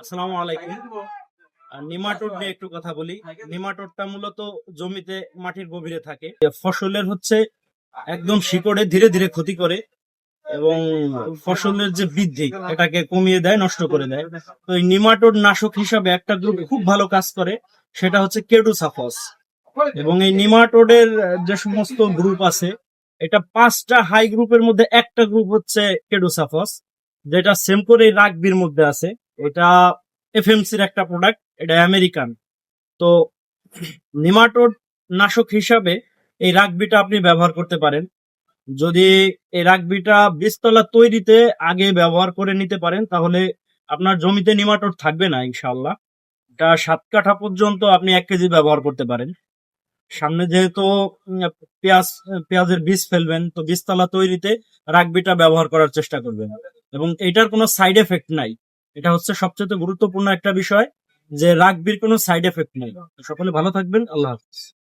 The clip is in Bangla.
আসসালামু আলাইকুম। নিমাটোড নিয়ে একটু কথা বলি। নিমাটোডটা মূলত জমিতে মাটির গভীরে থাকে। ফসলের হচ্ছে একদম শিকড়ে ধীরে ধীরে ক্ষতি করে এবং ফসলের যে বৃদ্ধি এটাকে কমিয়ে দেয় নষ্ট করে দেয়। তো এই নিমাটোড নাশক হিসাবে একটা গ্রুপ খুব ভালো কাজ করে সেটা হচ্ছে কেডুসাফস। এবং এই নিমাটোডের যে সমস্ত গ্রুপ আছে এটা পাঁচটা হাই গ্রুপের মধ্যে একটা গ্রুপ হচ্ছে কেডুসাফস যেটা সেম করে রাগবির মধ্যে আছে। এটা এফ এফএমসির একটা প্রোডাক্ট এটা আমেরিকান তো নিমাটোড নাশক হিসাবে এই রাগবিটা আপনি ব্যবহার করতে পারেন। যদি এই রাগবিটা বীজতলা তৈরিতে আগে ব্যবহার করে নিতে পারেন, তাহলে আপনার জমিতে নিমাটোড থাকবে না ইনশাল্লাহ এটা সাত কাঠা পর্যন্ত আপনি এক কেজি ব্যবহার করতে পারেন। সামনে যেহেতু পেঁয়াজ, পেঁয়াজের বীজ ফেলবেন, তো বীজতলা তৈরিতে রাগবিটা ব্যবহার করার চেষ্টা করবেন। এবং এটার কোনো সাইড এফেক্ট নাই। এটা হচ্ছে সবচেয়ে গুরুত্বপূর্ণ একটা বিষয় যে রাগবির কোনো সাইড এফেক্ট নেই। সকলে ভালো থাকবেন, আল্লাহ হাফিজ।